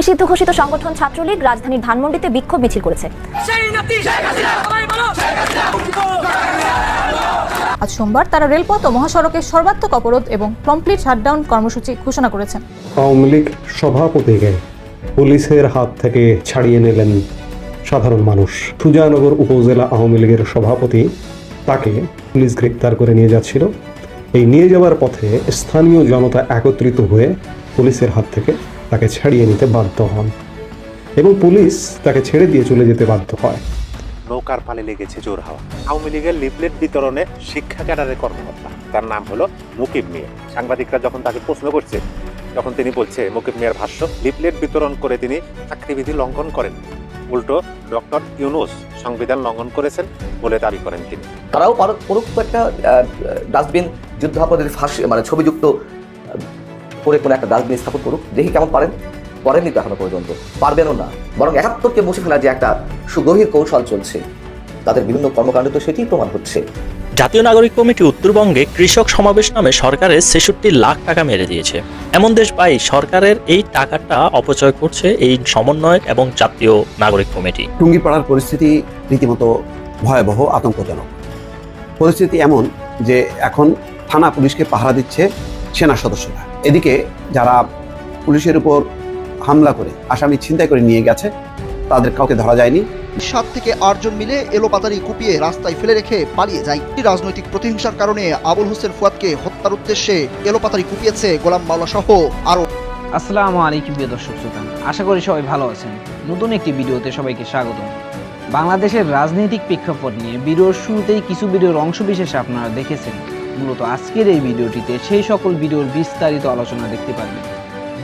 নিষিদ্ধ ঘোষিত সংগঠন ছাত্রলীগ রাজধানীর ধানমন্ডিতে বিক্ষোভ মিছিল করেছে। আজ সোমবার তারা রেলপথ ও মহাসড়কের সর্বাত্মক অবরোধ এবং কমপ্লিট শাটডাউন কর্মসূচি ঘোষণা করেছেন। আওয়ামী লীগ সভাপতিকে পুলিশের হাত থেকে ছাড়িয়ে নিলেন সাধারণ মানুষ। সুজানগর উপজেলা আওয়ামী লীগের সভাপতি তাকে পুলিশ গ্রেপ্তার করে নিয়ে যাচ্ছিল। এই নিয়ে যাওয়ার পথে স্থানীয় জনতা একত্রিত হয়ে পুলিশের হাত থেকে তাকে ছাড়িয়ে নিতে বাধ্য হন এবং পুলিশ তাকে ছেড়ে দিয়ে চলে যেতে বাধ্য হয়। নৌকার পালে লেগেছে জোর হাওয়া। আওয়ামী লীগের লিফলেট বিতরণে শিক্ষা ক্যাডারের কর্মকর্তা তার নাম হলো মুকিব মিয়া। সাংবাদিকরা যখন তাকে প্রশ্ন করছে তখন তিনি বলছে মুকিব মিয়ার ভাষ্য লিফলেট বিতরণ করে তিনি চাকরিবিধি লঙ্ঘন করেন। উল্টো ডক্টর ইউনুস সংবিধান লঙ্ঘন করেছেন বলে দাবি করেন তিনি। তারাও পারো- পরোক্ষ একটা ডাস্টবিন যুদ্ধাপদের ফাঁস মানে ছবিযুক্ত করে কোনো একটা ডাস্টবিন স্থাপন করুক দেখি কেমন পারেন। করেননি তো এখনও পর্যন্ত পারবেনও না। বরং একাত্তরকে মুছে ফেলা যে একটা সুগভীর কৌশল চলছে তাদের বিভিন্ন কর্মকাণ্ডে তো সেটিই প্রমাণ হচ্ছে। জাতীয় নাগরিক কমিটি উত্তরবঙ্গে কৃষক সমাবেশ নামে সরকারের ছেষট্টি লাখ টাকা মেরে দিয়েছে। এমন দেশ পাই সরকারের এই টাকাটা অপচয় করছে এই সমন্বয়ক এবং জাতীয় নাগরিক কমিটি। টুঙ্গিপাড়ার পরিস্থিতি রীতিমতো ভয়াবহ আতঙ্কজনক। পরিস্থিতি এমন যে এখন থানা পুলিশকে পাহারা দিচ্ছে সেনা সদস্যরা। এদিকে যারা পুলিশের উপর হামলা করে আসামি ছিনতাই করে নিয়ে গেছে তাদের কাউকে ধরা যায়নি। সাত থেকে আটজন মিলে এলোপাতারি কুপিয়ে রাস্তায় ফেলে রেখে পালিয়ে যায়। রাজনৈতিক প্রতিহিংসার কারণে আবুল হোসেন ফুয়াদকে হত্যার উদ্দেশ্যে এলোপাতারি কুপিয়েছে গোলাম মাওলা সহ আরও। আসসালামু আলাইকুম প্রিয় দর্শক শ্রোতা আশা করি সবাই ভালো আছেন। নতুন একটি ভিডিওতে সবাইকে স্বাগত। বাংলাদেশের রাজনৈতিক প্রেক্ষাপট নিয়ে ভিডিওর শুরুতেই কিছু ভিডিওর অংশ বিশেষে আপনারা দেখেছেন। মূলত আজকের এই ভিডিওটিতে সেই সকল ভিডিওর বিস্তারিত আলোচনা দেখতে পারবেন।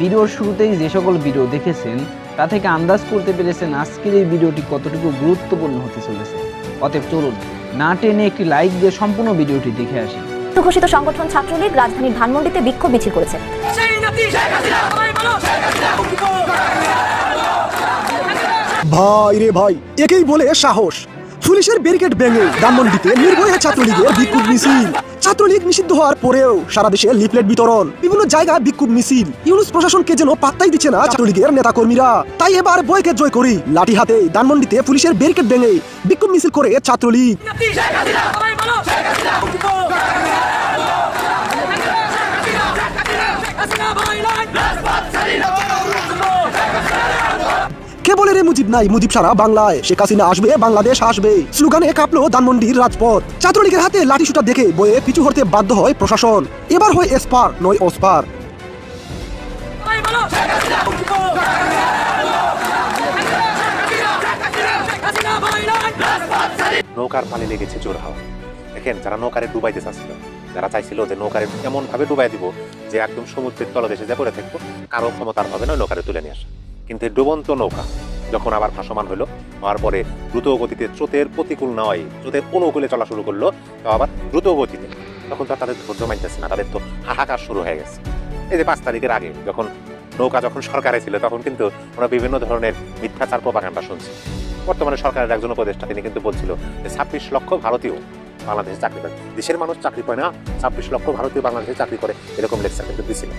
ভিডিওর শুরুতেই যে সকল ভিডিও দেখেছেন তা থেকে আন্দাজ করতে পেরেছেন আজকের এই ভিডিওটি কতটুকু গুরুত্বপূর্ণ হতে চলেছে। অতএব চলুন না টেনে একটি লাইক দিয়ে সম্পূর্ণ ভিডিওটি দেখে আসি। ঘোষিত সংগঠন ছাত্রলীগ রাজধানীর ধানমন্ডিতে বিক্ষোভ মিছিল করেছে। ভাই রে ভাই একেই বলে সাহস। পুলিশের ব্যারিকেড ভেঙে দামমন্ডিতে নির্ভয়া ছাত্রলীগের বিক্ষোভ মিছিল। ছাত্রলীগ নিষিদ্ধ হওয়ার পরেও সারা দেশে লিফলেট বিতরণ। বিভিন্ন জায়গায় বিক্ষোভ মিছিল। ইউনুস প্রশাসনকে যেন পাত্তাই দিচ্ছে না ছাত্রলীগের নেতাকর্মীরা। তাই এবার বইকে জয় করি। লাঠি হাতে ধানমন্ডিতে পুলিশের ব্যারিকেড ভেঙে বিক্ষোভ মিছিল করে ছাত্রলীগ নাতি শেখ হাসিনা সবাই বলো শেখ হাসিনা হাসিনা ভাই নাই রাজপথ ছাড়ি না কে বলে রে মুজিব নাই, মুজিব সারা বাংলায়। শেখ হাসিনা আসবে, বাংলাদেশ আসবে। স্লোগানে কাঁপলো ধানমন্ডির রাজপথ। ছাত্রলীগের হাতে লাঠি দেখে বয়ে পিছু হতে বাধ্য হয় প্রশাসন। এবার হয় এসপার, নয় ছাড়ি নৌকার পালে লেগেছে জোর হাওয়া। দেখেন, যারা নৌকারে ডুবাইতে চাচ্ছিল, যারা চাইছিল যে নৌকারে এমন ভাবে ডুবাই দিব যে একদম সমুদ্রের তলদেশে যা পড়ে থাকব, কারও ক্ষমতার হবে না নৌকারে তুলে নিয়ে আসা কিন্তু ডুবন্ত নৌকা যখন আবার ভাসমান হলো হওয়ার পরে দ্রুত গতিতে স্রোতের প্রতিকূল নয়, স্রোতের অনুকূলে চলা শুরু করল তো আবার দ্রুত গতিতে তখন তো তাদের ধৈর্য মানতেছে না, তাদের তো হাহাকার শুরু হয়ে গেছে। এই যে পাঁচ তারিখের আগে যখন নৌকা যখন সরকারে ছিল, তখন কিন্তু আমরা বিভিন্ন ধরনের মিথ্যাচার প্রপাগান্ডা শুনছি। বর্তমানে সরকারের একজন উপদেষ্টা, তিনি কিন্তু বলছিল যে ছাব্বিশ লক্ষ ভারতীয় বাংলাদেশে চাকরি করে দেশের মানুষ চাকরি পায় না, ছাব্বিশ লক্ষ ভারতীয় বাংলাদেশে চাকরি করে, এরকম লেকচার কিন্তু দিছিল।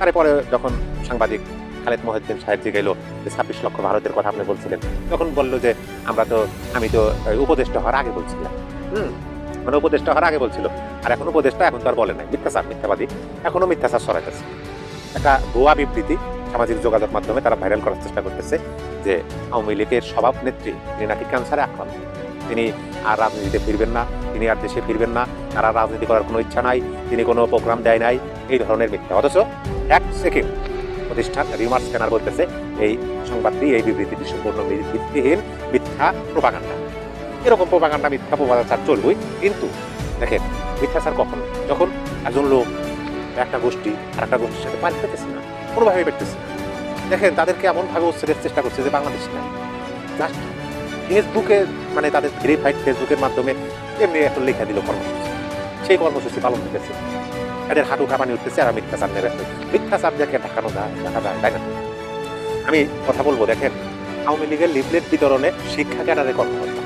তারপরে যখন সাংবাদিক খালেদ মহিউদ্দিন সাহেব যে গেল যে ছাব্বিশ লক্ষ ভারতের কথা আপনি বলছিলেন। তখন বলল যে, আমরা তো, আমি তো উপদেষ্টা হওয়ার আগে বলছিলাম। হুম মানে উপদেষ্টা হওয়ার আগে বলছিল। আর এখন উপদেষ্টা এখন তো আর বলে নাই। মিথ্যাচার, মিথ্যাবাদী। এখনও মিথ্যাচার ছড়াইতেছে। একটা ভুয়া বিবৃতি সামাজিক যোগাযোগ মাধ্যমে তারা ভাইরাল করার চেষ্টা করতেছে যে, আওয়ামী লীগের সভাপ নেত্রী তিনি নাকি ক্যান্সারে আক্রান্ত। তিনি আর রাজনীতিতে ফিরবেন না, তিনি আর দেশে ফিরবেন না, তার রাজনীতি করার কোনো ইচ্ছা নাই, তিনি কোনো প্রোগ্রাম দেয় নাই, এই ধরনের মিথ্যা। অথচ এক সেকেন্ড প্রতিষ্ঠান রিমার্স স্ক্যানার বলতেছে, এই সংবাদটি এই বিবৃতিটি সম্পূর্ণ ভিত্তিহীন, মিথ্যা প্রপাগান্ডা। এরকম প্রপাগান্ডা, মিথ্যা প্রপাগান্ডা চলবই, কিন্তু দেখেন, মিথ্যাচার কখন? যখন একজন লোক একটা গোষ্ঠী আর একটা গোষ্ঠীর সাথে পাল্ট পেতেছে না কোনোভাবে পেতেছে না। দেখেন, তাদেরকে এমনভাবে উচ্ছেদের চেষ্টা করছে যে বাংলাদেশ না জাস্ট ফেসবুকে মানে তাদের ভেরিফাইড ফেসবুকের মাধ্যমে এমনি একটা লেখা দিল কর্মসূচি। সেই কর্মসূচি পালন করতেছে। এদের হাঁটু কাঁপানি উঠতেছে আর মিথ্যা মিথ্যাচার নেবে। মিথ্যাচার দেখে ঢাকানো যায় দেখা যায়, তাই না? আমি কথা বলব, দেখেন, আওয়ামী লীগের লিফলেট বিতরণে শিক্ষা ক্যাডারের কর্মকর্তা।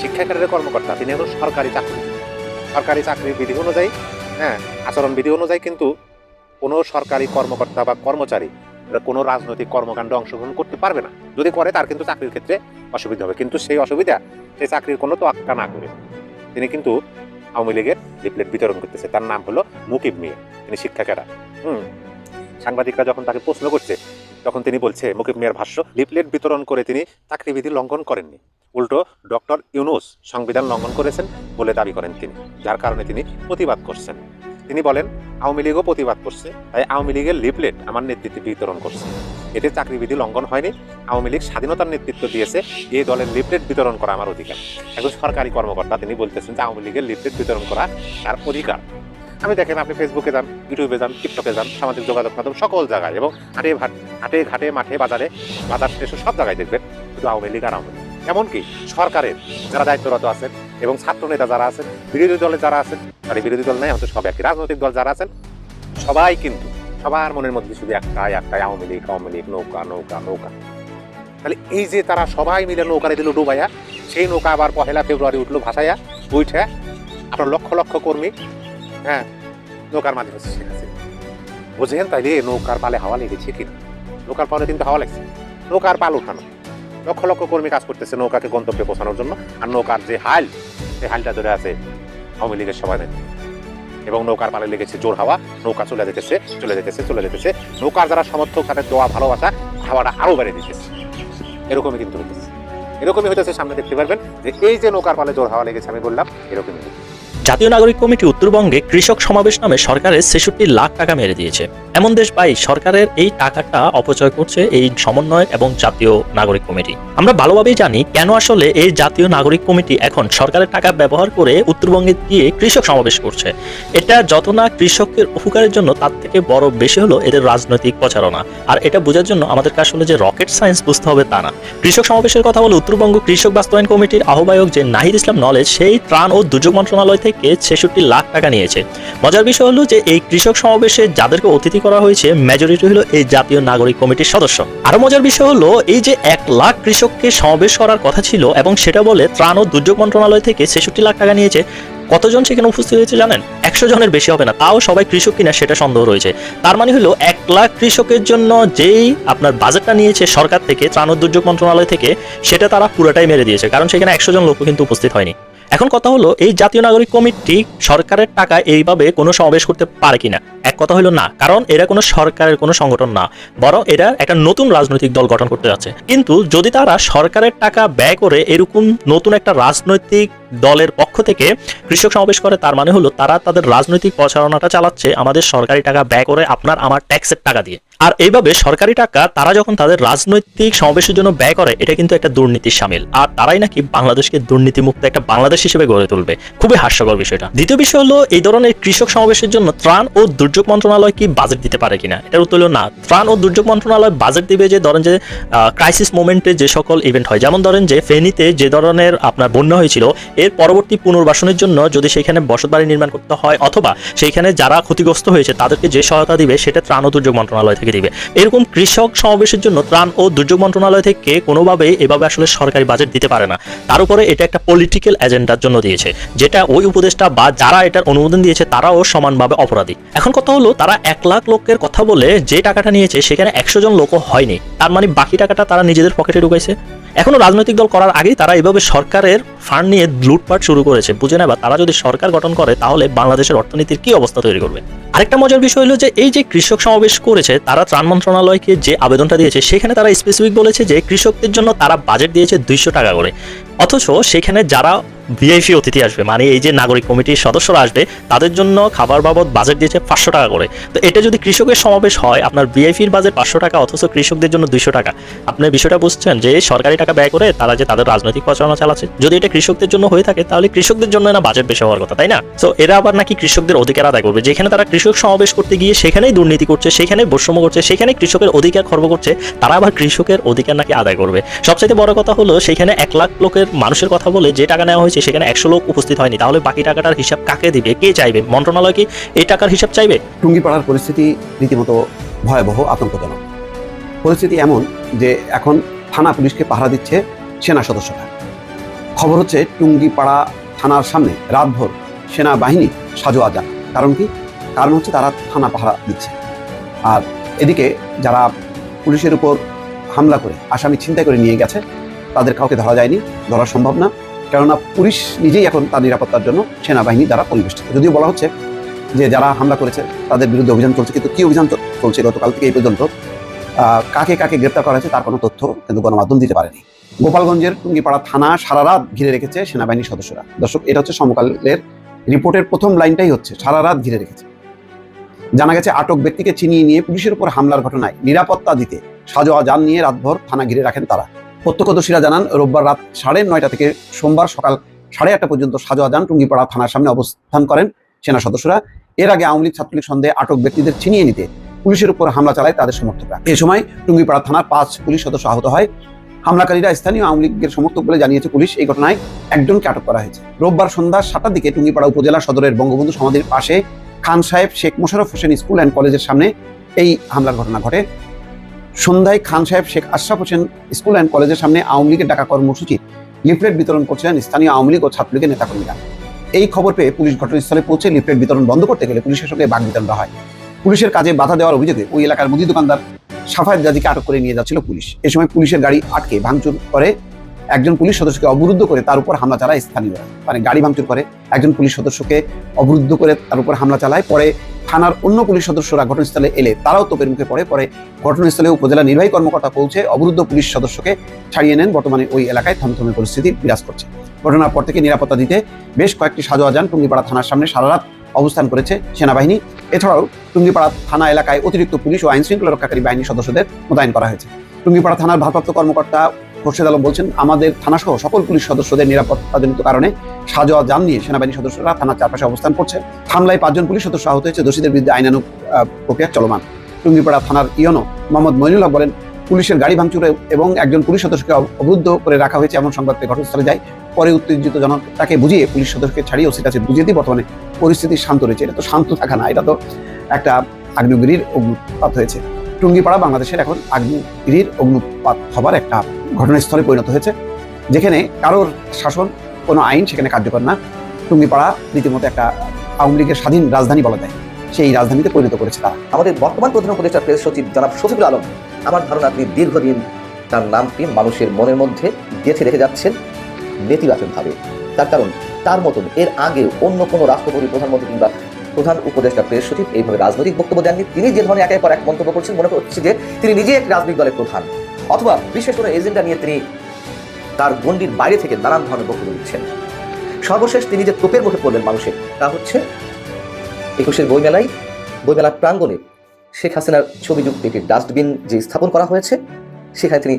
শিক্ষা ক্যাডারের কর্মকর্তা, তিনি এখন সরকারি চাকরি। সরকারি চাকরির বিধি অনুযায়ী হ্যাঁ আচরণ বিধি অনুযায়ী কিন্তু কোনো সরকারি কর্মকর্তা বা কর্মচারী কোনো রাজনৈতিক কর্মকাণ্ডে অংশগ্রহণ করতে পারবে না। যদি করে, তার কিন্তু চাকরির ক্ষেত্রে অসুবিধা হবে। কিন্তু সেই অসুবিধা, সেই চাকরির কোনো তো আক্কা না করে। তিনি কিন্তু আওয়ামী লীগের লিফলেট বিতরণ করতেছে, তার নাম হলো মুকিব মিয়া, তিনি শিক্ষাকেরা হুম, সাংবাদিকরা যখন তাকে প্রশ্ন করছে, তখন তিনি বলছে, মুকিব মিয়ার ভাষ্য লিফলেট বিতরণ করে তিনি চাকরিবিধি লঙ্ঘন করেননি। উল্টো, ডক্টর ইউনুস সংবিধান লঙ্ঘন করেছেন বলে দাবি করেন তিনি, যার কারণে তিনি প্রতিবাদ করছেন। তিনি বলেন, আওয়ামী লীগও প্রতিবাদ করছে, তাই আওয়ামী লীগের লিফলেট আমার নেতৃত্বে বিতরণ করছে। এতে চাকরিবিধি লঙ্ঘন হয়নি, আওয়ামী লীগ স্বাধীনতার নেতৃত্ব দিয়েছে এই দলের লিফলেট বিতরণ করা আমার অধিকার। একজন সরকারি কর্মকর্তা, তিনি বলতেছেন যে আওয়ামী লীগের লিফলেট বিতরণ করা তার অধিকার। আমি দেখেন, আপনি ফেসবুকে যান ইউটিউবে যান টিকটকে যান, সামাজিক যোগাযোগ মাধ্যম, সকল জায়গায়, এবং হাটে ঘাট হাটে ঘাটে, মাঠে, বাজারে, বাজার স্টেশন সব জায়গায় দেখবেন, শুধু আওয়ামী লীগ আর আওয়ামী লীগ। এমনকি সরকারের যারা দায়িত্বরত আছেন এবং ছাত্র নেতা যারা আছেন, বিরোধী দলে যারা আছেন সরি বিরোধী দল নাই আমাদের সব একই রাজনৈতিক দল যারা আছেন, সবাই কিন্তু, সবার মনের মধ্যে শুধু একটাই একটাই, আওয়ামী লীগ আওয়ামী লীগ, নৌকা নৌকা নৌকা। তাহলে এই যে তারা সবাই মিলে নৌকারে দিল ডুবাইয়া, সেই নৌকা আবার পহেলা ফেব্রুয়ারি উঠল ভাসাইয়া উঠে আপনার লক্ষ লক্ষ কর্মী হ্যাঁ নৌকার মাঝে হচ্ছে বুঝেন তাইলে নৌকার পালে হাওয়া লেগেছে কিনা? নৌকার পালে কিন্তু হাওয়া লাগছে। নৌকার পাল উঠানো। লক্ষ লক্ষ কর্মী কাজ করতেছে নৌকাকে গন্তব্যে পৌঁছানোর জন্য। আর নৌকার যে হাল সেই হালটা ধরে আছে আওয়ামী লীগের সবাই এবং নৌকার পালে লেগেছে জোর হাওয়া, নৌকা চলে যেতেছে চলে যেতেছে চলে যেতেছে। নৌকার যারা সমর্থক, তাদের দোয়া, ভালোবাসা, হাওয়াটা আরও বেড়ে দিতেছে। এরকমই কিন্তু হইতেছে। এরকমই হইতেছে, সামনে দেখতে পারবেন যে এই যে নৌকার পালে জোর হাওয়া লেগেছে, আমি বললাম, এরকমই। জাতীয় নাগরিক কমিটি উত্তরবঙ্গে কৃষক সমাবেশ নামে সরকারের ছেষট্টি লাখ টাকা মেরে দিয়েছে। এমন দেশ পাই সরকারের এই টাকাটা অপচয় করছে এই সমন্বয়ক এবং জাতীয় নাগরিক কমিটি। আমরা ভালোভাবেই জানি কেন আসলে এই জাতীয় নাগরিক কমিটি এখন সরকারের টাকা ব্যবহার করে উত্তরবঙ্গে গিয়ে কৃষক সমাবেশ করছে। এটা যত না কৃষকের উপকারের জন্য, তার থেকে বড় বেশি হলো এদের রাজনৈতিক প্রচারণা। আর এটা বোঝার জন্য আমাদেরকে আসলে যে রকেট সায়েন্স বুঝতে হবে তা না। কৃষক সমাবেশের কথা বলে উত্তরবঙ্গ কৃষক বাস্তবায়ন কমিটির আহ্বায়ক যে নাহিদ ইসলাম নলেজ সেই ত্রাণ ও দুর্যোগ মন্ত্রণালয় থেকে ছেষট্টি লাখ টাকা নিয়েছে। মজার বিষয় হলো যে এই কৃষক সমাবেশে যাদেরকে অতিথি করা হয়েছে মেজরিটি হলো এই জাতীয় নাগরিক কমিটির সদস্য। আরও মজার বিষয় হলো, এই যে এক লাখ কৃষককে সমাবেশ করার কথা ছিল, এবং সেটা বলে ত্রাণ ও দুর্যোগ মন্ত্রণালয় থেকে ছেষট্টি লাখ টাকা নিয়েছে, কতজন সেখানে উপস্থিত হয়েছে জানেন? একশো জনের বেশি হবে না, তাও সবাই কৃষক কিনা সেটা সন্দেহ রয়েছে। তার মানে হলো, এক লাখ কৃষকের জন্য যেই আপনার বাজেটটা নিয়েছে সরকার থেকে, ত্রাণ দুর্যোগ মন্ত্রণালয় থেকে, সেটা তারা পুরোটাই মেরে দিয়েছে, কারণ সেখানে একশো জন লোক কিন্তু উপস্থিত হয়নি। এখন কথা হলো, এই জাতীয় নাগরিক কমিটি সরকারের টাকা এইভাবে কোনো সমাবেশ করতে পারে কিনা? এক কথা হলো না, কারণ এরা কোনো সরকারের কোনো সংগঠন না, বরং এরা একটা নতুন রাজনৈতিক দল গঠন করতে যাচ্ছে। কিন্তু যদি তারা সরকারের টাকা ব্যয় করে এরকম নতুন একটা রাজনৈতিক দলের পক্ষ থেকে কৃষক সমাবেশ করে, তার মানে হলো তারা তাদের রাজনৈতিক প্রচারণাটা চালাচ্ছে আমাদের সরকারি টাকা ব্যয় করে আপনার আমার ট্যাক্সের টাকা দিয়ে। আর এইভাবে সরকারি টাকা তারা যখন তাদের রাজনৈতিক সমাবেশের জন্য ব্যয় করে, এটা কিন্তু একটা দুর্নীতির সামিল। আর তারাই নাকি বাংলাদেশকে দুর্নীতিমুক্ত একটা বাংলাদেশ হিসেবে গড়ে তুলবে। খুবই হাস্যকর বিষয়টা। দ্বিতীয় বিষয় হলো, এই ধরনের কৃষক সমাবেশের জন্য ত্রাণ ও দুর্যোগ মন্ত্রণালয় কি বাজেট দিতে পারে কিনা? এটার উত্তর না। ত্রাণ ও দুর্যোগ মন্ত্রণালয় বাজেট দিবে যে, ধরেন যে ক্রাইসিস মোমেন্টে যে সকল ইভেন্ট হয়। যেমন ধরেন যে, ফেনীতে যে ধরনের আপনার বন্যা হয়েছিল এর পরবর্তী পুনর্বাসনের জন্য যদি সেখানে বসতবাড়ি নির্মাণ করতে হয় অথবা সেইখানে যারা ক্ষতিগ্রস্ত হয়েছে, তাদেরকে যে সহায়তা দিবে সেটা ত্রাণ ও দুর্যোগ মন্ত্রণালয় থেকে দিবে। এরকম কৃষক সমাবেশের জন্য ত্রাণ ও দুর্যোগ মন্ত্রণালয় থেকে কোনোভাবে এভাবে আসলে সরকারি বাজেট দিতে পারে না। তার উপরে এটা একটা পলিটিক্যাল এজেন্ডার জন্য দিয়েছে, যেটা ওই উপদেষ্টা বা যারা এটার অনুমোদন দিয়েছে, তারাও সমানভাবে অপরাধী। এখন কথা হলো, তারা এক লাখ লোকের কথা বলে যে টাকাটা নিয়েছে, সেখানে একশো জন লোকও হয়নি। তার মানে বাকি টাকাটা তারা নিজেদের পকেটে ঢুকাইছে? এখনও রাজনৈতিক দল করার আগেই তারা এভাবে সরকারের ফান্ড নিয়ে লুটপাট শুরু করেছে। বুঝে না বা তারা যদি সরকার গঠন করে, তাহলে বাংলাদেশের অর্থনীতির কি অবস্থা তৈরি করবে? আরেকটা মজার বিষয় হলো যে, এই যে কৃষক সমাবেশ করেছে, তারা ত্রাণ মন্ত্রণালয়কে যে আবেদনটা দিয়েছে, সেখানে তারা স্পেসিফিক বলেছে যে, কৃষকদের জন্য তারা বাজেট দিয়েছে দুইশো টাকা করে। অথচ সেখানে যারা ভিআইপি অতিথি আসবে মানে এই যে নাগরিক কমিটির সদস্যরা আসবে, তাদের জন্য খাবার বাবদ বাজেট দিয়েছে পাঁচশো টাকা করে। তো এটা যদি কৃষকের সমাবেশ হয়, আপনার ভিআইপির বাজেট পাঁচশো টাকা, অথচ কৃষকদের জন্য দুইশো টাকা। আপনি বিষয়টা বুঝছেন যে সরকারি টাকা ব্যয় করে তারা যে তাদের রাজনৈতিক প্রচারণা চালাচ্ছে যদি এটা কৃষকদের জন্য হয়ে থাকে, তাহলে কৃষকদের জন্য না বাজেট বেশি হওয়ার কথা, তাই না? তো এরা আবার নাকি কৃষকদের অধিকার আদায় করবে, যেখানে তারা কৃষক সমাবেশ করতে গিয়ে সেখানেই দুর্নীতি করছে সেখানে বৈষম্য করছে সেখানে কৃষকের অধিকার খর্ব করছে, তারা আবার কৃষকের অধিকার নাকি আদায় করবে। সবচাইতে বড় কথা হলো, সেখানে এক লাখ লোকের মানুষের কথা বলে যে টাকা নেওয়া হয়েছে সেখানে একশো লোক উপস্থিত হয়নি। তাহলে বাকি টাকাটার হিসাব কাকে দিবে? কে চাইবে? মন্ত্রণালয় কি এই টাকার হিসাব চাইবে? টুঙ্গিপাড়ার পরিস্থিতি রীতিমতো ভয়াবহ, আতঙ্কজনক। পরিস্থিতি এমন যে এখন থানা পুলিশকে পাহারা দিচ্ছে সেনা সদস্যরা। খবর হচ্ছে টুঙ্গিপাড়া থানার সামনে রাতভর সেনাবাহিনী সাজো আজান। কারণ কি? কারণ হচ্ছে তারা থানা পাহারা দিচ্ছে। আর এদিকে যারা পুলিশের উপর হামলা করে, আসামি ছিনতাই করে নিয়ে গেছে, তাদের কাউকে ধরা যায়নি, ধরা সম্ভব না। কেননা পুলিশ নিজেই এখন তার নিরাপত্তার জন্য সেনাবাহিনী দ্বারা পরিবেষ্টিত। যদিও বলা হচ্ছে যে যারা হামলা করেছে, তাদের বিরুদ্ধে অভিযান চলছে, কিন্তু কি অভিযান চলছে গতকাল থেকে এই পর্যন্ত কাকে কাকে গ্রেপ্তার করা হয়েছে তার কোনো তথ্য কিন্তু গণমাধ্যম দিতে পারেনি। গোপালগঞ্জের টুঙ্গিপাড়া থানা সারা রাত ঘিরে রেখেছে সেনাবাহিনীর সদস্যরা। দর্শক, এটা হচ্ছে সমকালের রিপোর্টের প্রথম লাইনটাই হচ্ছে সারা রাত ঘিরে রেখেছে। জানা গেছে, আটক ব্যক্তিকে চিনিয়ে নিয়ে পুলিশের উপর হামলার ঘটনায় নিরাপত্তা দিতে সাজোয়া যান নিয়ে রাতভর থানা ঘিরে রাখেন তারা। প্রত্যক্ষদর্শীরা জানান, রোববার রাত সাড়ে নয়টা থেকে সোমবার সকাল সাড়ে আটটা পর্যন্ত সাজোয়া যান টুঙ্গিপাড়া থানার সামনে অবস্থান করেন সেনা সদস্যরা। এর আগে আওয়ামী লীগ ছাত্রলীগ সন্দেহে আটক ব্যক্তিদের ছিনিয়ে নিতে পুলিশের উপর হামলা চালায় তাদের সমর্থকরা। এ সময় টুঙ্গিপাড়া থানার পাঁচ পুলিশ সদস্য আহত হয়। হামলাকারীরা স্থানীয় আওয়ামী লীগের সমর্থক বলে জানিয়েছে পুলিশ এই ঘটনায় একজনকে আটক করা হয়েছে। রোববার সন্ধ্যা সাতটার দিকে টুঙ্গিপাড়া উপজেলা সদরের বঙ্গবন্ধু সমাধির পাশে খান সাহেব শেখ মোশাররফ হোসেন স্কুল অ্যান্ড কলেজের সামনে এই হামলার ঘটনা ঘটে। সন্ধ্যায় খান সাহেব শেখ আশরাফ হোসেন স্কুল অ্যান্ড কলেজের সামনে আওয়ামী লীগের ডাকা কর্মসূচি লিফলেট বিতরণ করছিলেন স্থানীয় আওয়ামী লীগ ও ছাত্রলীগের নেতাকর্মীরা। এই খবর পেয়ে পুলিশ ঘটনাস্থলে পৌঁছে লিফলেট বিতরণ বন্ধ করতে গেলে পুলিশের সঙ্গে বাঘ বিতরণ হয়। পুলিশের কাজে বাধা দেওয়ার অভিযোগে ওই এলাকার মুদি দোকানদার সাফায়েত গাজীকে আটক করে নিয়ে যাচ্ছিল পুলিশ। এ সময় পুলিশের গাড়ি আটকে ভাঙচুর করে একজন পুলিশ সদস্যকে অবরুদ্ধ করে তার উপর হামলা চালায় স্থানীয়রা। মানে গাড়ি ভাঙচুর করে একজন পুলিশ সদস্যকে অবরুদ্ধ করে তার উপর হামলা চালায়। পরে থানার অন্য পুলিশ সদস্যরা ঘটনাস্থলে এলে তারাও তোপের মুখে পড়ে। পরে ঘটনাস্থলে উপজেলা নির্বাহী কর্মকর্তা পৌঁছে অবরুদ্ধ পুলিশ সদস্যকে ছাড়িয়ে নেন। বর্তমানে ওই এলাকায় থমথমে পরিস্থিতি বিরাজ করছে। ঘটনার পর থেকে নিরাপত্তা দিতে বেশ কয়েকটি সাজোয়া যান টুঙ্গিপাড়া থানার সামনে সারা রাত অবস্থান করেছে সেনাবাহিনী। এছাড়াও টুঙ্গিপাড়া থানা এলাকায় অতিরিক্ত পুলিশ ও আইন শৃঙ্খলা রক্ষাকারী বাহিনীর সদস্যদের মোতায়েন করা হয়েছে। টুঙ্গিপাড়া থানার ভারপ্রাপ্ত কর্মকর্তা খোরশেদ আলম বলছেন আমাদের থানাসহ সকল পুলিশ সদস্যদের নিরাপত্তাজনিত কারণে সাজোয়া যান নিয়ে সেনাবাহিনী সদস্যরা থানার চারপাশে অবস্থান করছে। হামলায় পাঁচজন পুলিশ সদস্য আহত হয়েছে দোষীদের বিরুদ্ধে আইনানুগ আহ, প্রক্রিয়া চলমান। টুঙ্গিপাড়া থানার ইয়নো মোহাম্মদ মইনুল হক বলেন পুলিশের গাড়ি ভাঙচুরে এবং একজন পুলিশ সদস্যকে অব- অবরুদ্ধ করে রাখা হয়েছে এমন সংবাদ পেয়ে ঘটনাস্থলে যায়। পরে উত্তেজিত জনতাকে বুঝিয়ে পুলিশ সদস্যকে ছাড়িয়ে ওসির কাছে বুঝিয়ে দিয়ে বর্তমানে পরিস্থিতি শান্ত রয়েছে। এটা তো শান্ত থাকা না এটা তো একটা আগ্নেয়গিরির অগ্নুৎপাত হয়েছে। টুঙ্গিপাড়া বাংলাদেশের এখন আগ্নেয়গিরির অগ্নুৎপাত হবার একটা ঘটনাস্থলে পরিণত হয়েছে, যেখানে কারোর শাসন, কোনো আইন সেখানে কার্যকর না। টুঙ্গিপাড়া রীতিমতো একটা আওয়ামী লীগের স্বাধীন রাজধানী বলা যায়, সেই রাজধানীতে পরিণত করেছে তারা। আমাদের বর্তমান প্রধান উপদেষ্টা প্রেস সচিব জনাব শফিকুল আলম, আমার ধারণা তিনি দীর্ঘদিন তার নামটি মানুষের মনের মধ্যে গেঁথে রেখে যাচ্ছেন নেতিবাচকভাবে। তার কারণ, তার মতন এর আগে অন্য কোনো রাষ্ট্রপতি, প্রধানমন্ত্রী কিংবা প্রধান উপদেষ্টা প্রেস সচিব এইভাবে রাজনৈতিক বক্তব্য দেননি। তিনি যে ধরনের একের পর এক মন্তব্য করছেন, মনে হচ্ছে যে তিনি নিজেই এক রাজনৈতিক দলের প্রধান। অথবা বিশেষ কোনো এজেন্ডা নিয়ে তিনি তার গণ্ডির বাইরে থেকে নানান ধরনের বক্তব্য দিচ্ছেন। সর্বশেষ তিনি যে তোপের মুখে পড়লেন মানুষের, তা হচ্ছে একুশের বইমেলায়, বইমেলার প্রাঙ্গণে শেখ হাসিনার ছবিযুক্ত একটি ডাস্টবিন যে স্থাপন করা হয়েছে, সেখানে তিনি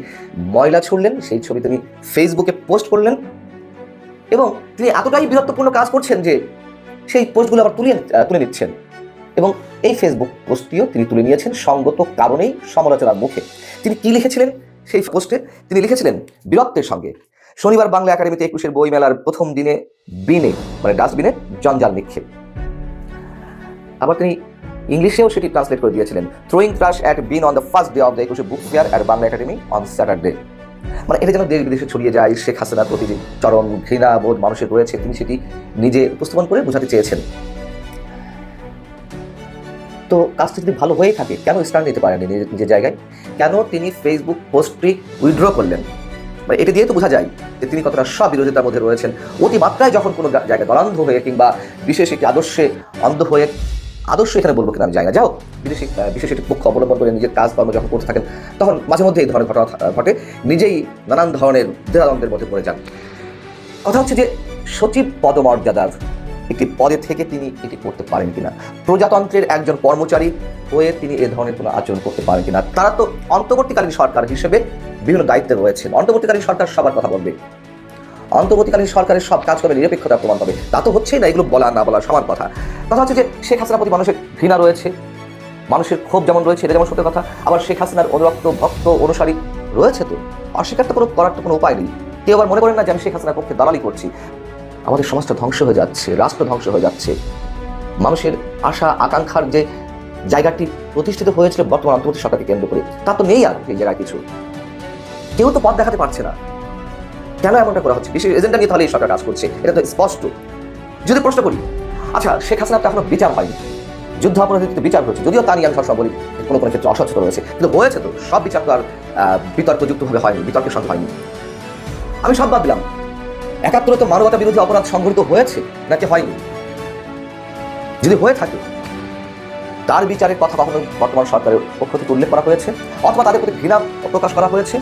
ময়লা ছুড়লেন, সেই ছবি তিনি ফেসবুকে পোস্ট করলেন। এবং তিনি এতটাই বীরত্বপূর্ণ কাজ করছেন যে সেই পোস্টগুলো আবার তুলে তুলে নিচ্ছেন। এবং এই ফেসবুক পোস্টটিও তিনি তুলে নিয়েছেন সঙ্গত কারণেই সমালোচনার মুখে। তিনি কি লিখেছিলেন? সেই পোস্টে তিনি লিখেছিলেন, বীরত্বের সঙ্গে। শনিবার বাংলা একাডেমিতে একুশের বই মেলার প্রথম দিনে বিনে মানে ডাস্টবিনে জঞ্জাল নিক্ষেপ। আবার তিনি ইংলিশেও সেটি ট্রান্সলেট করে দিয়েছিলেন throwing crash at bin on the first day of the Ekushey book fair at Bangla academy on Saturday মানে এটা যেন দেশ বিদেশে ছড়িয়ে যায়, শেখ হাসিনার প্রতি যে চরম ঘৃণা বোধ মানুষের রয়েছে, তিনি সেটি নিজে উপস্থাপন করে বোঝাতে চেয়েছেন। তো কাজটি যদি ভালো হয়ে থাকে, কেন স্ট্যান্ড নিতে পারেনি নিজের জায়গায়? কেন তিনি ফেসবুক পোস্টটি উইথড্র করলেন? মানে এটা দিয়ে তো বোঝা যায় যে তিনি কতটা স্ববিরোধিতার মধ্যে রয়েছেন। অতিমাত্রায় যখন কোনো জায়গায় দলান্ধ হয়ে কিংবা বিশেষ একটি আদর্শে অন্ধ হয়ে আদর্শ এখানে বলব কিনা আমি জানি না। যাও বিদেশি বিশেষ একটি পক্ষ অবলম্বন করে নিজের কাজকর্ম যখন করতে থাকেন, তখন মাঝে মধ্যে এই ধরনের ঘটনা ঘটে। নিজেই নানান ধরনের দ্বিধাদ্বন্দ্বের মধ্যে পড়ে যান। কথা হচ্ছে যে, সচিব পদমর্যাদার একটি পদে থেকে তিনি এটি করতে পারেন কিনা? প্রজাতন্ত্রের একজন কর্মচারী হয়ে তিনি এ ধরনের কোনো আচরণ করতে পারেন কিনা? তারা তো অন্তর্বর্তীকালীন সরকার হিসেবে বিভিন্ন দায়িত্বে রয়েছেন। অন্তর্বর্তীকালীন সরকার সবার কথা বলবে। অন্তর্বর্তীকালীন সরকারের সব কাজ করবে, নিরপেক্ষতা প্রমাণ পাবে। তা তো হচ্ছেই না, এগুলো বলা না বলা সমান কথা। কথা হচ্ছে যে শেখ হাসিনার প্রতি মানুষের ঘৃণা রয়েছে, মানুষের ক্ষোভ যেমন রয়েছে, এটা যেমন সত্যি কথা, আবার শেখ হাসিনার অনুরক্ত, ভক্ত, অনুসারী রয়েছে তো? অস্বীকার তো কোনো করার তো কোনো উপায় নেই। কেউ আবার মনে করেন না যে আমি শেখ হাসিনার পক্ষে দালালি করছি। আমাদের সমাজটা ধ্বংস হয়ে যাচ্ছে, রাষ্ট্র ধ্বংস হয়ে যাচ্ছে। মানুষের আশা, আকাঙ্ক্ষার যে জায়গাটি প্রতিষ্ঠিত হয়েছিল বর্তমান অন্তর্বর্তী সরকারকে কেন্দ্র করে, তা তো নেই আর এই জায়গায় কিছু। কেউ তো পথ দেখাতে পারছে না। কেন এমনটা করা হচ্ছে? বিশেষ এজেন্ডা নিয়ে তাহলে এই সরকার কাজ করছে। এটা তো স্পষ্ট। যদি প্রশ্ন করি আচ্ছা শেখ হাসিনা এখনও বিচার হয়নি। যুদ্ধ যুদ্ধাপরাধীদের বিচার হচ্ছে যদিও তা নিয়ে আমি সবসময় বলি, কোনো কোনো ক্ষেত্রে অসচেতন রয়েছে। কিন্তু হয়েছে তো, সব বিচার তো আর বিতর্কযুক্তভাবে হয়নি, বিতর্কের সঙ্গে হয়নি। আমি সব বাদ দিলাম। একাত্তরে তো মানবতা বিরোধী অপরাধ সংঘটিত হয়েছে, নাকি হয়নি? যদি হয়ে থাকে, তার বিচারের কথা কখনো বর্তমান সরকারের পক্ষ থেকে উল্লেখ করা হয়েছে? অথবা তাদের প্রতি ঘৃণা প্রকাশ করা হয়েছে?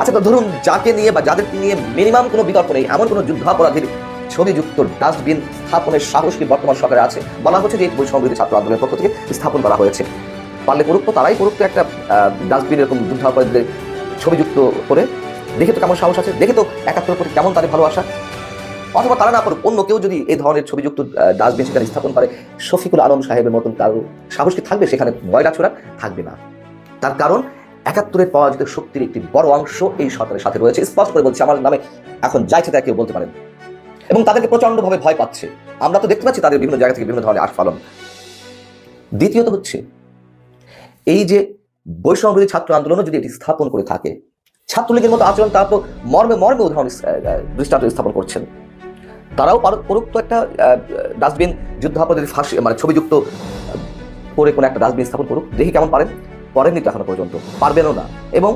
আচ্ছা তো ধরুন যাকে নিয়ে বা যাদেরকে নিয়ে মিনিমাম কোনো বিতর্ক নেই, এমন কোনো যুদ্ধাপরাধীর ছবিযুক্ত ডাস্টবিন স্থাপনের সাহস কি বর্তমান সরকারে আছে? বলা হচ্ছে যে এই বৈষম্যবিরোধী ছাত্র আন্দোলনের পক্ষ থেকে স্থাপন করা হয়েছে। পারলে করুক তো, তারাই করুক তো একটা ডাস্টবিন এরকম যুদ্ধাপরাধীদের ছবিযুক্ত করে। দেখে তো কেমন সাহস আছে, দেখে তো একাত্তরের প্রতি কেমন তাদের ভালোবাসা। অথবা তারা না করুক, অন্য কেউ যদি এই ধরনের ছবিযুক্ত ডাস্টবিন সেখানে স্থাপন করে, শফিকুল আলম সাহেবের মতন কারও সাহস কি থাকবে সেখানে ময়লা ছোড়া? থাকবে না। তার কারণ একাত্তরের পরাজিত শক্তির একটি বড় অংশ এই সরকারের সাথে রয়েছে। স্পষ্ট করে বলছে, আমার নামে এখন যাইছে তাই কেউ বলতে পারেন। এবং তাদেরকে প্রচন্ডভাবে ভয় পাচ্ছে। আমরা তো দেখতে পাচ্ছি তাদের বিভিন্ন জায়গা থেকে বিভিন্ন ধরনের আস্ফালন দ্বিতীয়ত হচ্ছে, এই যে বৈষম্যবিরোধী ছাত্র আন্দোলনও যদি এটি স্থাপন করে থাকে, ছাত্রলীগের মতো আচরণ তারা তো মর্মে মর্মে উদাহরণ দৃষ্টান্ত স্থাপন করছেন। তারাও পারুক করুক তো একটা ডাস্টবিন যুদ্ধাপরাধীর ফাঁসি মানে ছবিযুক্ত করে কোনো একটা ডাস্টবিন স্থাপন করুক। দেখি কেমন পারেন। করেননি তো এখনও পর্যন্ত, পারবেনও না। এবং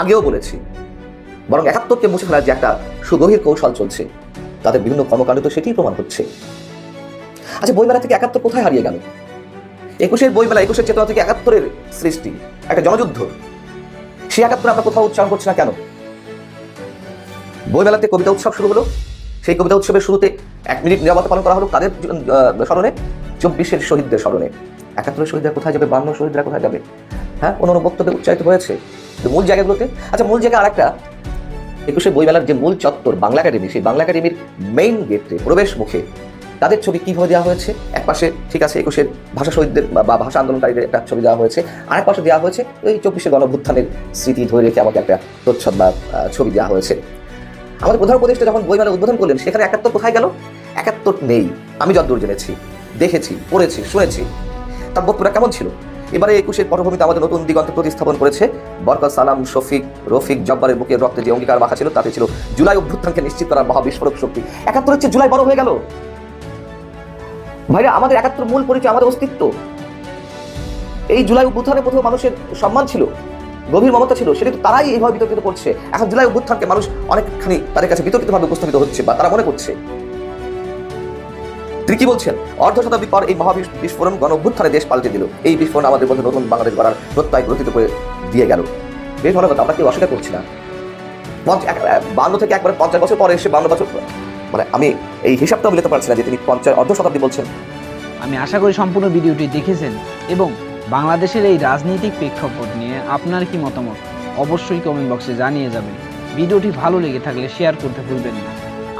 আগেও বলেছি, বরং একাত্তরকে মুছে ফেলার যে একটা সুগভীর কৌশল চলছে, তাদের বিভিন্ন কর্মকাণ্ড তো সেটিই প্রমাণ হচ্ছে। আচ্ছা বইমেলা থেকে একাত্তর কোথায় হারিয়ে গেল? একুশের বইমেলা, একুশের চেতনা থেকে একাত্তরের সৃষ্টি, একটা জনযুদ্ধ। সেই একাত্তর আমরা কোথাও উচ্চারণ করছি না কেন? বইমেলাতে কবিতা উৎসব শুরু হলো। সেই কবিতা উৎসবের শুরুতে এক মিনিট নিরাপত্তা পালন করা হলো কাদের স্মরণে? চব্বিশের শহীদদের স্মরণে। একাত্তরের শহীদরা কোথায় যাবে, বান্ন শহীদরা কোথায় যাবে? হ্যাঁ অন্য বক্তব্যে উচ্চারিত হয়েছে? মূল জায়গাগুলোতে? আচ্ছা মূল জায়গা আরেকটা। একুশে বইমেলার যে মূল চত্বর বাংলা একাডেমি, সেই বাংলা একাডেমির মেইন গেটে প্রবেশ মুখে, তাদের ছবি কীভাবে দেওয়া হয়েছে? এক পাশে, ঠিক আছে, একুশের ভাষা শহীদদের বা- বা ভাষা আন্দোলনকারীদের একটা ছবি দেওয়া হয়েছে। আরেক পাশে দেওয়া হয়েছে ওই চব্বিশে গণভুত্থানের স্মৃতি ধরে রেখে আমাকে একটা প্রচ্ছদ বা ছবি দেওয়া হয়েছে। আমাদের প্রধান উপদেষ্টা যখন বইমেলা উদ্বোধন করলেন, সেখানে একাত্তর কোথায় গেল? একাত্তর নেই। আমি যতদূর জেনেছি, দেখেছি, পড়েছি, শুনেছি। তার বক্তব্যটা কেমন ছিল? এবারে একুশের পটভূমিতে আমাদের নতুন দিগন্তে প্রতিস্থাপন করেছে। বরকত সালাম, শফিক, রফিক, জব্বারের বুকের রক্তে যে অঙ্গীকার মাখা ছিল, তাতে ছিল জুলাই অভ্যুত্থানকে নিশ্চিত করার মহা বিস্ফোরক শক্তি। একাত্তর হচ্ছে জুলাই বড় হয়ে গেল। ভাইরা, আমাদের একাত্তর মূল পরিচয়, আমাদের অস্তিত্ব। এই জুলাই অভ্যুত্থানে প্রথম মানুষের সম্মান ছিল, গভীর মমতা ছিল সেটা তারাই এইভাবে বিতর্কিত করছে। এখন জুলাই অভ্যুত্থানকে মানুষ অনেকখানি তাদের কাছে বিতর্কিতভাবে উপস্থাপিত হচ্ছে বা তারা মনে করছে। তিনি কি বলছেন? অর্ধ শতাব্দী পর এই মহা বিস- বিস্ফোরণ গণ অভ্যুত্থানে দেশ পাল্টে দিল। এই বিস্ফোরণ আমাদের মধ্যে নতুন বাংলাদেশ গড়ার প্রত্যয় গ্রথিত করে দিয়ে গেল। বেশ ভালো কথা, আমরা কেউ অস্বীকার করছি না। বান্ন থেকে একবার পঞ্চাশ বছর পরে এসে বান্ন বছর মানে আমি এই হিসাবটাও মিলাতে পারছি না যে তিনি পঞ্চাশ, অর্ধ শতাব্দী বলছেন। আমি আশা করি সম্পূর্ণ ভিডিওটি দেখেছেন এবং বাংলাদেশের এই রাজনৈতিক প্রেক্ষাপট নিয়ে আপনার কি মতামত? অবশ্যই কমেন্ট বক্সে জানিয়ে যাবেন। ভিডিওটি ভালো লেগে থাকলে শেয়ার করতে ভুলবেন না।